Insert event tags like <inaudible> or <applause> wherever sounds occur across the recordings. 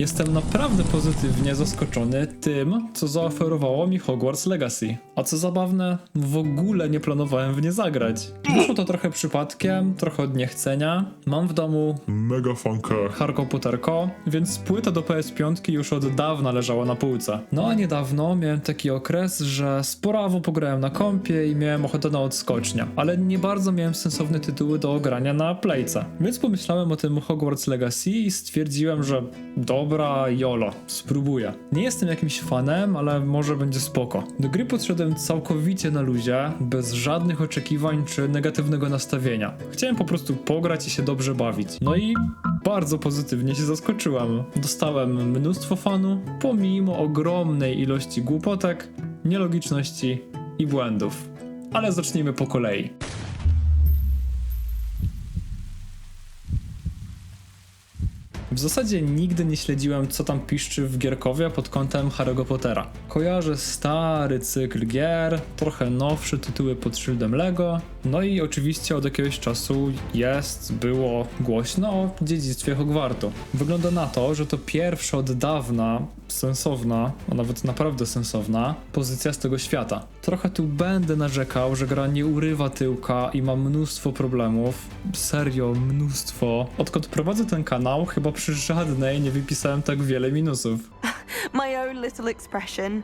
Jestem naprawdę pozytywnie zaskoczony tym, co zaoferowało mi Hogwarts Legacy. A co zabawne, w ogóle nie planowałem w nie zagrać. Wyszło to trochę przypadkiem, trochę od niechcenia. Mam w domu Mega fanka. Harko Potterko, więc płyta do PS5 już od dawna leżała na półce. No a niedawno miałem taki okres, że sporawo pograłem na kompie i miałem ochotę na odskocznia, ale nie bardzo miałem sensowne tytuły do ogrania na playce. Więc pomyślałem o tym Hogwarts Legacy i stwierdziłem, że dobra, jolo, spróbuję. Nie jestem jakimś fanem, ale może będzie spoko. Do gry podszedłem całkowicie na luzie, bez żadnych oczekiwań czy negatywnego nastawienia. Chciałem po prostu pograć i się dobrze bawić. No i bardzo pozytywnie się zaskoczyłem. Dostałem mnóstwo fanu, pomimo ogromnej ilości głupotek, nielogiczności i błędów. Ale zacznijmy po kolei. W zasadzie nigdy nie śledziłem, co tam piszczy w Gierkowie pod kątem Harry'ego Pottera. Kojarzę stary cykl gier, trochę nowsze tytuły pod szyldem Lego, no i oczywiście od jakiegoś czasu jest, było głośno o dziedzictwie Hogwartu. Wygląda na to, że to pierwsza od dawna sensowna, a nawet naprawdę sensowna, pozycja z tego świata. Trochę tu będę narzekał, że gra nie urywa tyłka i ma mnóstwo problemów. Serio, mnóstwo. Odkąd prowadzę ten kanał, chyba przy żadnej nie wypisałem tak wiele minusów. My own little expression.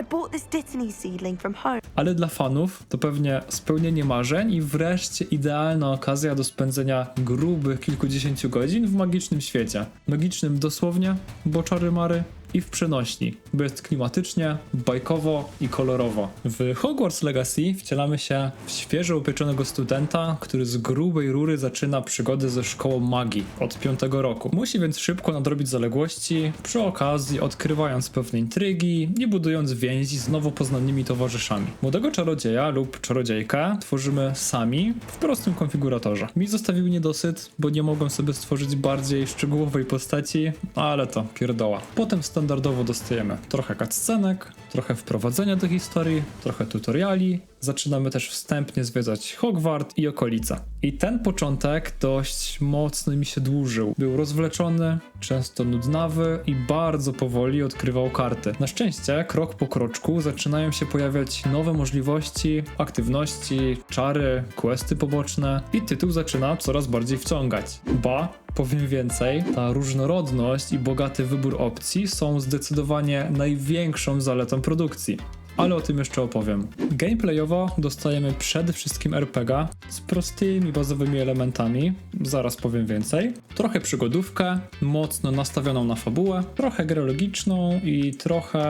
I bought this Dittany seedling from home. Ale dla fanów to pewnie spełnienie marzeń i wreszcie idealna okazja do spędzenia grubych kilkudziesięciu godzin w magicznym świecie. Magicznym dosłownie, bo czary mary i w przenośni, bo jest klimatycznie, bajkowo i kolorowo. W Hogwarts Legacy wcielamy się w świeżo upieczonego studenta, który z grubej rury zaczyna przygody ze szkołą magii od piątego roku. Musi więc szybko nadrobić zaległości, przy okazji odkrywając pewne intrygi i budując więzi z nowo poznanymi towarzyszami. Młodego czarodzieja lub czarodziejkę tworzymy sami w prostym konfiguratorze. Mi zostawił niedosyt, bo nie mogłem sobie stworzyć bardziej szczegółowej postaci, ale to pierdoła. Potem standardowo dostajemy trochę cutscenek, trochę wprowadzenia do historii, trochę tutoriali. Zaczynamy też wstępnie zwiedzać Hogwart i okolice. I ten początek dość mocno mi się dłużył. Był rozwleczony, często nudnawy i bardzo powoli odkrywał karty. Na szczęście, krok po kroczku zaczynają się pojawiać nowe możliwości, aktywności, czary, questy poboczne i tytuł zaczyna coraz bardziej wciągać. Ba, Powiem więcej, ta różnorodność i bogaty wybór opcji są zdecydowanie największą zaletą produkcji. Ale o tym jeszcze opowiem. Gameplayowo dostajemy przede wszystkim RPG z prostymi bazowymi elementami, zaraz powiem więcej. Trochę przygodówkę, mocno nastawioną na fabułę, trochę grę logiczną i trochę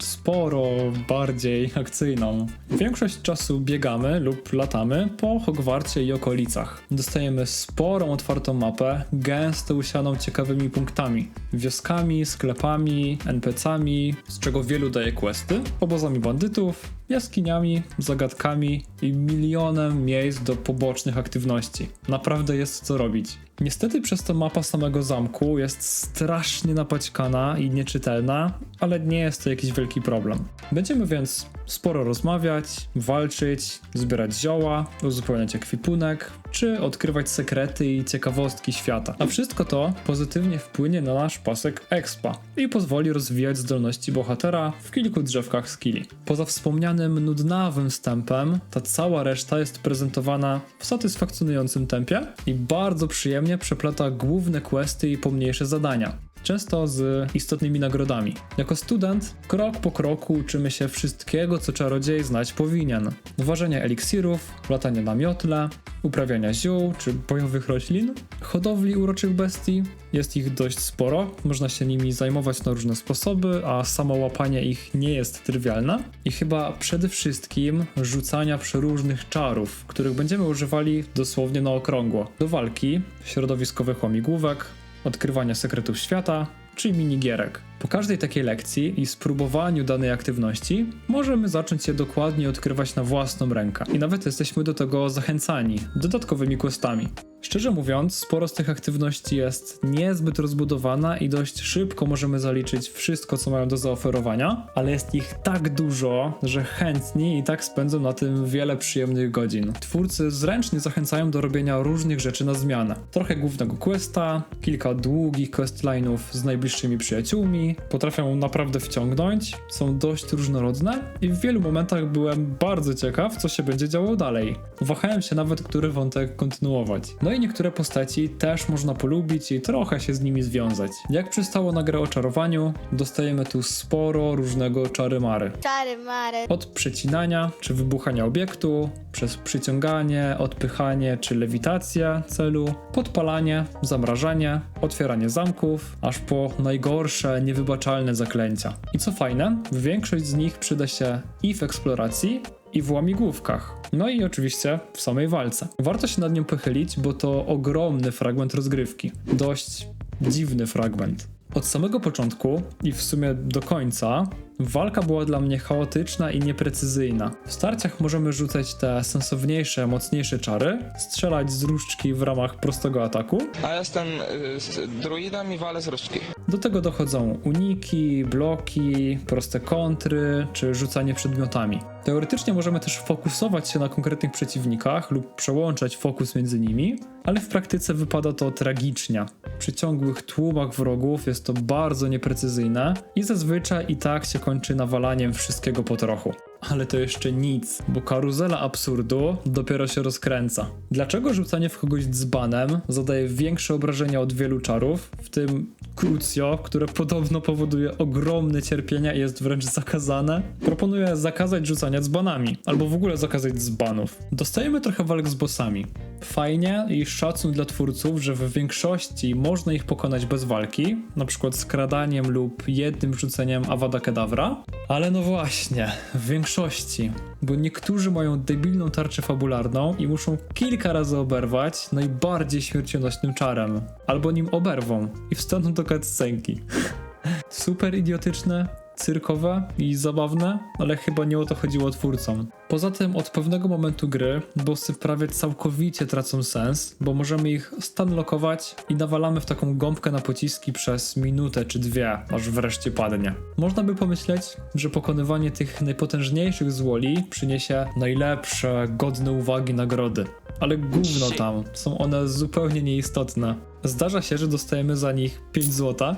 sporo bardziej akcyjną. Większość czasu biegamy lub latamy po Hogwarcie i okolicach. Dostajemy sporą otwartą mapę, gęsto usianą ciekawymi punktami, wioskami, sklepami, NPC-ami, z czego wielu daje questy, obozami bandytów, jaskiniami, zagadkami i milionem miejsc do pobocznych aktywności. Naprawdę jest co robić. Niestety przez to mapa samego zamku jest strasznie napaćkana i nieczytelna, ale nie jest to jakiś wielki problem. Będziemy więc sporo rozmawiać, walczyć, zbierać zioła, uzupełniać ekwipunek, czy odkrywać sekrety i ciekawostki świata. A wszystko to pozytywnie wpłynie na nasz pasek expa i pozwoli rozwijać zdolności bohatera w kilku drzewkach skilli. Poza wspomnianym nudnawym wstępem, ta cała reszta jest prezentowana w satysfakcjonującym tempie i bardzo przyjemnie przeplata główne questy i pomniejsze zadania często z istotnymi nagrodami. Jako student, krok po kroku uczymy się wszystkiego, co czarodziej znać powinien. Ważenia eliksirów, latania na miotle, uprawiania ziół czy bojowych roślin, hodowli uroczych bestii. Jest ich dość sporo, można się nimi zajmować na różne sposoby, a samo łapanie ich nie jest trywialne. I chyba przede wszystkim rzucania przeróżnych czarów, których będziemy używali dosłownie na okrągło. Do walki, środowiskowych łamigłówek, odkrywania sekretów świata czy minigierek. Po każdej takiej lekcji i spróbowaniu danej aktywności możemy zacząć je dokładnie odkrywać na własną rękę i nawet jesteśmy do tego zachęcani dodatkowymi questami. Szczerze mówiąc, sporo z tych aktywności jest niezbyt rozbudowana i dość szybko możemy zaliczyć wszystko, co mają do zaoferowania, ale jest ich tak dużo, że chętni i tak spędzą na tym wiele przyjemnych godzin. Twórcy zręcznie zachęcają do robienia różnych rzeczy na zmianę. Trochę głównego questa, kilka długich questline'ów z najbliższymi przyjaciółmi, potrafią naprawdę wciągnąć, są dość różnorodne i w wielu momentach byłem bardzo ciekaw, co się będzie działo dalej. Wahałem się nawet, który wątek kontynuować. No i niektóre postaci też można polubić i trochę się z nimi związać. Jak przystało na grę o czarowaniu, dostajemy tu sporo różnego czary-mary. Czary mary. Od przecinania czy wybuchania obiektu, przez przyciąganie, odpychanie czy lewitację celu, podpalanie, zamrażanie, otwieranie zamków, aż po najgorsze, niewybaczalne zaklęcia. I co fajne, większość z nich przyda się i w eksploracji, i w łamigłówkach. No i oczywiście w samej walce. Warto się nad nią pochylić, bo to ogromny fragment rozgrywki. Dość dziwny fragment. Od samego początku i w sumie do końca walka była dla mnie chaotyczna i nieprecyzyjna. W starciach możemy rzucać te sensowniejsze, mocniejsze czary, strzelać z różdżki w ramach prostego ataku. A jestem y, z druidem i walę z różdżki. Do tego dochodzą uniki, bloki, proste kontry czy rzucanie przedmiotami. Teoretycznie możemy też fokusować się na konkretnych przeciwnikach lub przełączać fokus między nimi, ale w praktyce wypada to tragicznie. Przy ciągłych tłumach wrogów jest to bardzo nieprecyzyjne i zazwyczaj i tak się kończy nawalaniem wszystkiego po trochu. Ale to jeszcze nic, bo karuzela absurdu dopiero się rozkręca. Dlaczego rzucanie w kogoś dzbanem zadaje większe obrażenia od wielu czarów, w tym Crucio, które podobno powoduje ogromne cierpienia i jest wręcz zakazane? Proponuję zakazać rzucania dzbanami, albo w ogóle zakazać dzbanów. Dostajemy trochę walk z bossami. Fajnie i szacun dla twórców, że w większości można ich pokonać bez walki, na przykład skradaniem lub jednym rzuceniem Avada Kedavra, ale no właśnie, w większości, bo niektórzy mają debilną tarczę fabularną i muszą kilka razy oberwać najbardziej śmiercionośnym czarem, albo nim oberwą i wstaną do cutscenki. <laughs> Super idiotyczne, cyrkowe i zabawne, ale chyba nie o to chodziło twórcom. Poza tym od pewnego momentu gry bossy prawie całkowicie tracą sens, bo możemy ich stanlokować i nawalamy w taką gąbkę na pociski przez minutę czy dwie, aż wreszcie padnie. Można by pomyśleć, że pokonywanie tych najpotężniejszych złoli przyniesie najlepsze, godne uwagi nagrody. Ale gówno tam, są one zupełnie nieistotne. Zdarza się, że dostajemy za nich 5 złota.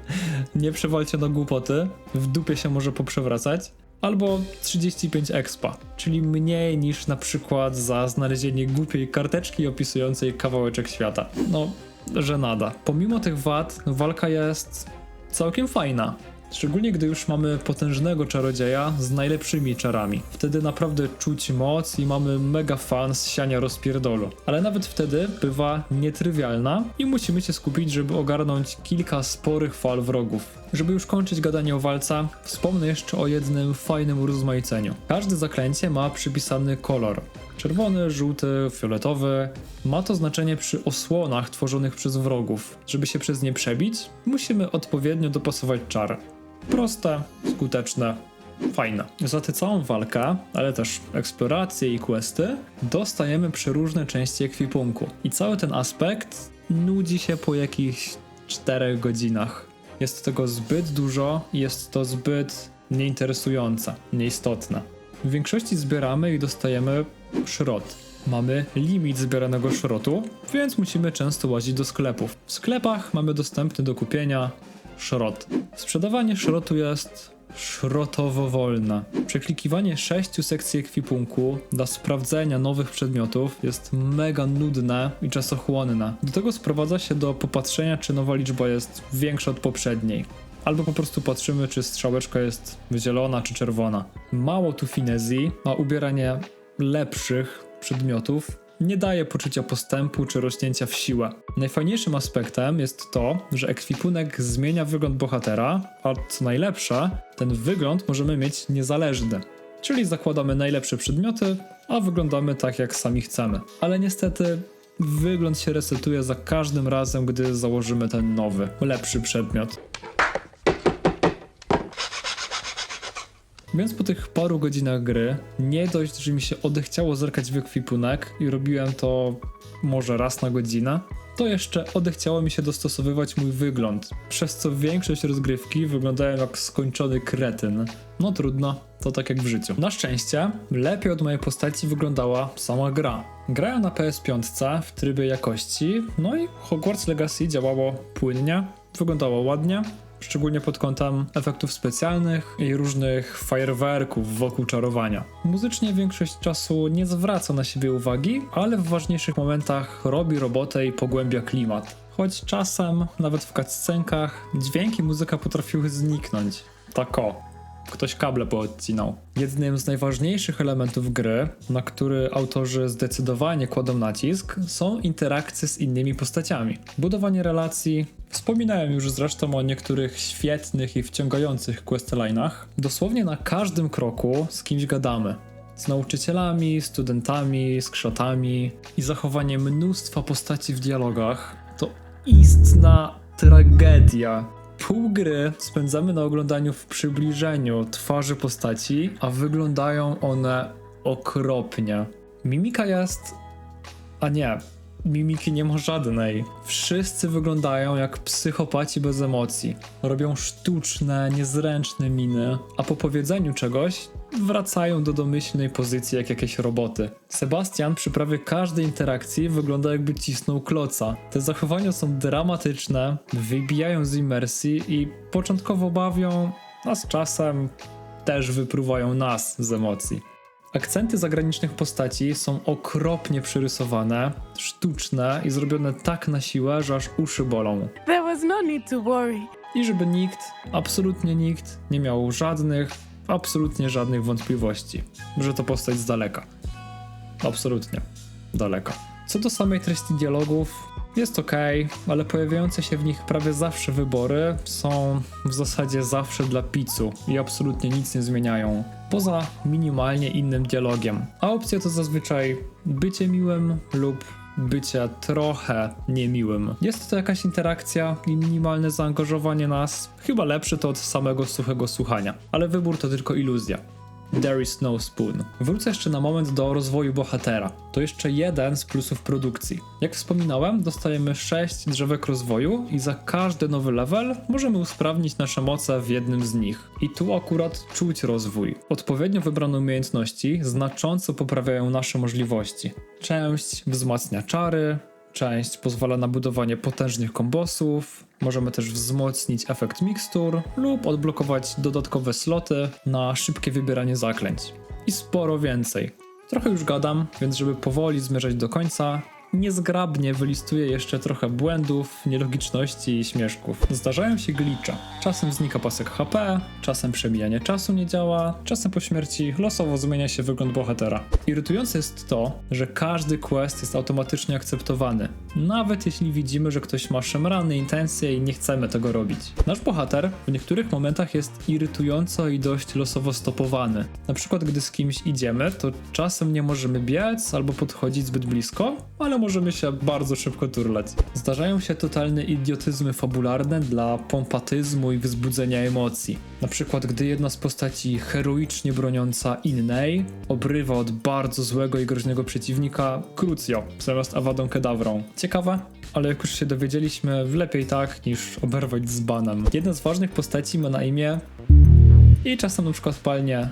<laughs> Nie przewalcie na głupoty, w dupie się może poprzewracać. Albo 35 expa, czyli mniej niż na przykład za znalezienie głupiej karteczki opisującej kawałeczek świata. No, że nada. Pomimo tych wad, walka jest całkiem fajna. Szczególnie gdy już mamy potężnego czarodzieja z najlepszymi czarami. Wtedy naprawdę czuć moc i mamy mega fan z siania rozpierdolu. Ale nawet wtedy bywa nietrywialna i musimy się skupić, żeby ogarnąć kilka sporych fal wrogów. Żeby już kończyć gadanie o walca, wspomnę jeszcze o jednym fajnym urozmaiceniu. Każde zaklęcie ma przypisany kolor. Czerwony, żółty, fioletowy. Ma to znaczenie przy osłonach tworzonych przez wrogów. Żeby się przez nie przebić, musimy odpowiednio dopasować czar. Proste, skuteczne, fajne. Za tę całą walkę, ale też eksploracje i questy, dostajemy przeróżne części ekwipunku. I cały ten aspekt nudzi się po jakichś 4 godzinach. Jest tego zbyt dużo i jest to zbyt nieinteresujące, nieistotne. W większości zbieramy i dostajemy szrot. Mamy limit zbieranego szrotu, więc musimy często łazić do sklepów. W sklepach mamy dostępny do kupienia szrot. Sprzedawanie szrotu jest szrotowo wolne. Przeklikiwanie sześciu sekcji ekwipunku dla sprawdzenia nowych przedmiotów jest mega nudne i czasochłonne. Do tego sprowadza się do popatrzenia, czy nowa liczba jest większa od poprzedniej. Albo po prostu patrzymy, czy strzałeczka jest zielona czy czerwona. Mało tu finezji, a ubieranie lepszych przedmiotów nie daje poczucia postępu czy rośnięcia w siłę. Najfajniejszym aspektem jest to, że ekwipunek zmienia wygląd bohatera, a co najlepsze, ten wygląd możemy mieć niezależny. Czyli zakładamy najlepsze przedmioty, a wyglądamy tak jak sami chcemy. Ale niestety wygląd się resetuje za każdym razem, gdy założymy ten nowy, lepszy przedmiot. Więc po tych paru godzinach gry, nie dość, że mi się odechciało zerkać w ekwipunek i robiłem to może raz na godzinę, to jeszcze odechciało mi się dostosowywać mój wygląd, przez co większość rozgrywki wyglądałem jak skończony kretyn. No trudno, to tak jak w życiu. Na szczęście, lepiej od mojej postaci wyglądała sama gra. Grałem na PS5 w trybie jakości, no i Hogwarts Legacy działało płynnie, wyglądało ładnie, szczególnie pod kątem efektów specjalnych i różnych fajerwerków wokół czarowania. Muzycznie większość czasu nie zwraca na siebie uwagi, ale w ważniejszych momentach robi robotę i pogłębia klimat. Choć czasem, nawet w cutscenkach, dźwięki muzyka potrafiły zniknąć. Tak. Ktoś kable poodcinał. Jednym z najważniejszych elementów gry, na który autorzy zdecydowanie kładą nacisk, są interakcje z innymi postaciami. Budowanie relacji. Wspominałem już zresztą o niektórych świetnych i wciągających questline'ach. Dosłownie na każdym kroku z kimś gadamy. Z nauczycielami, studentami, z krzatami i zachowanie mnóstwa postaci w dialogach to istna tragedia. Pół gry spędzamy na oglądaniu w przybliżeniu twarzy postaci, a wyglądają one okropnie. Mimika jest. A nie, mimiki nie ma żadnej. Wszyscy wyglądają jak psychopaci bez emocji. Robią sztuczne, niezręczne miny, a po powiedzeniu czegoś wracają do domyślnej pozycji jak jakieś roboty. Sebastian przy prawie każdej interakcji wygląda jakby cisnął kloca. Te zachowania są dramatyczne, wybijają z imersji i początkowo bawią, a z czasem też wypruwają nas z emocji. Akcenty zagranicznych postaci są okropnie przerysowane, sztuczne i zrobione tak na siłę, że aż uszy bolą. There was no need to worry. I żeby nikt, absolutnie nikt, nie miał żadnych, absolutnie żadnych wątpliwości, że to postać z daleka. Absolutnie daleka. Co do samej treści dialogów, jest ok, ale pojawiające się w nich prawie zawsze wybory są w zasadzie zawsze dla pizzu i absolutnie nic nie zmieniają, poza minimalnie innym dialogiem. A opcje to zazwyczaj bycie miłym lub bycie trochę niemiłym. Jest to jakaś interakcja i minimalne zaangażowanie nas. Chyba lepsze to od samego suchego słuchania, ale wybór to tylko iluzja. There is no spoon. Wrócę jeszcze na moment do rozwoju bohatera. To jeszcze jeden z plusów produkcji. Jak wspominałem, dostajemy 6 drzewek rozwoju i za każdy nowy level możemy usprawnić nasze moce w jednym z nich. I tu akurat czuć rozwój. Odpowiednio wybrane umiejętności znacząco poprawiają nasze możliwości. Część wzmacnia czary, Część pozwala na budowanie potężnych kombosów, możemy też wzmocnić efekt mikstur lub odblokować dodatkowe sloty na szybkie wybieranie zaklęć. I sporo więcej. Trochę już gadam, więc żeby powoli zmierzać do końca, niezgrabnie wylistuję jeszcze trochę błędów, nielogiczności i śmieszków. Zdarzają się glicze. Czasem znika pasek HP, czasem przemijanie czasu nie działa, czasem po śmierci losowo zmienia się wygląd bohatera. Irytujące jest to, że każdy quest jest automatycznie akceptowany, nawet jeśli widzimy, że ktoś ma szemrane intencje i nie chcemy tego robić. Nasz bohater w niektórych momentach jest irytująco i dość losowo stopowany. Na przykład gdy z kimś idziemy, to czasem nie możemy biec albo podchodzić zbyt blisko, ale możemy się bardzo szybko turlać. Zdarzają się totalne idiotyzmy fabularne dla pompatyzmu i wzbudzenia emocji. Na przykład, gdy jedna z postaci heroicznie broniąca innej obrywa od bardzo złego i groźnego przeciwnika Crucio zamiast Awadą Kedawrą. Ciekawe? Ale jak już się dowiedzieliśmy, lepiej tak niż oberwać z banem. Jedna z ważnych postaci ma na imię i czasem na przykład palnie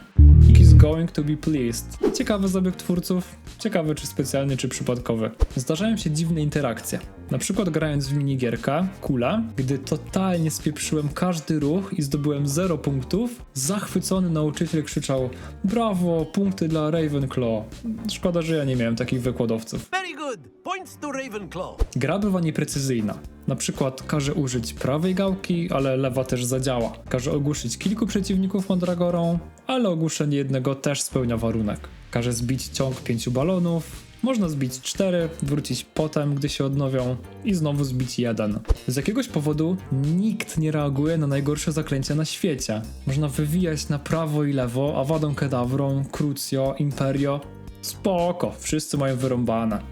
going to be pleased. Ciekawy zabieg twórców, ciekawy czy specjalny, czy przypadkowy. Zdarzają się dziwne interakcje. Na przykład grając w minigierkę, kula, gdy totalnie spieprzyłem każdy ruch i zdobyłem 0 punktów, zachwycony nauczyciel krzyczał Brawo, punkty dla Ravenclaw. Szkoda, że ja nie miałem takich wykładowców. Very good. Points to Ravenclaw. Gra bywa nieprecyzyjna. Na przykład każe użyć prawej gałki, ale lewa też zadziała. Każe ogłuszyć kilku przeciwników Mandragorą, ale ogłuszenie jednego też spełnia warunek. Każe zbić ciąg pięciu balonów, można zbić cztery, wrócić potem, gdy się odnowią i znowu zbić jeden. Z jakiegoś powodu nikt nie reaguje na najgorsze zaklęcia na świecie. Można wywijać na prawo i lewo, Awadą Kedawrą, Crucio, Imperio. Spoko, wszyscy mają wyrąbane.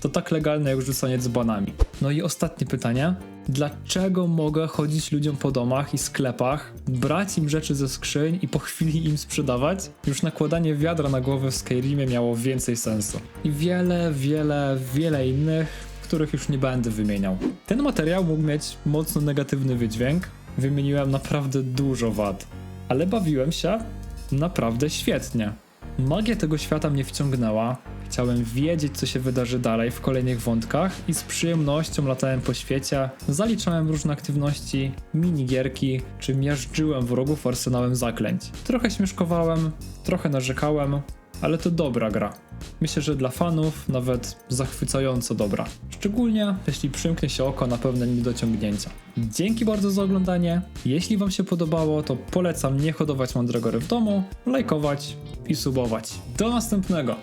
To tak legalne jak rzucanie dzbanami. No i ostatnie pytanie. Dlaczego mogę chodzić ludziom po domach i sklepach, brać im rzeczy ze skrzyń i po chwili im sprzedawać? Już nakładanie wiadra na głowę w Skyrimie miało więcej sensu. I wiele, wiele, wiele innych, których już nie będę wymieniał. Ten materiał mógł mieć mocno negatywny wydźwięk. Wymieniłem naprawdę dużo wad, ale bawiłem się naprawdę świetnie. Magia tego świata mnie wciągnęła. Chciałem wiedzieć, co się wydarzy dalej w kolejnych wątkach i z przyjemnością latałem po świecie, zaliczałem różne aktywności, minigierki, czy miażdżyłem wrogów arsenałem zaklęć. Trochę śmieszkowałem, trochę narzekałem, ale to dobra gra. Myślę, że dla fanów nawet zachwycająco dobra. Szczególnie jeśli przymknie się oko na pewne niedociągnięcia. Dzięki bardzo za oglądanie. Jeśli Wam się podobało, to polecam nie hodować Mandragory w domu, lajkować i subować. Do następnego!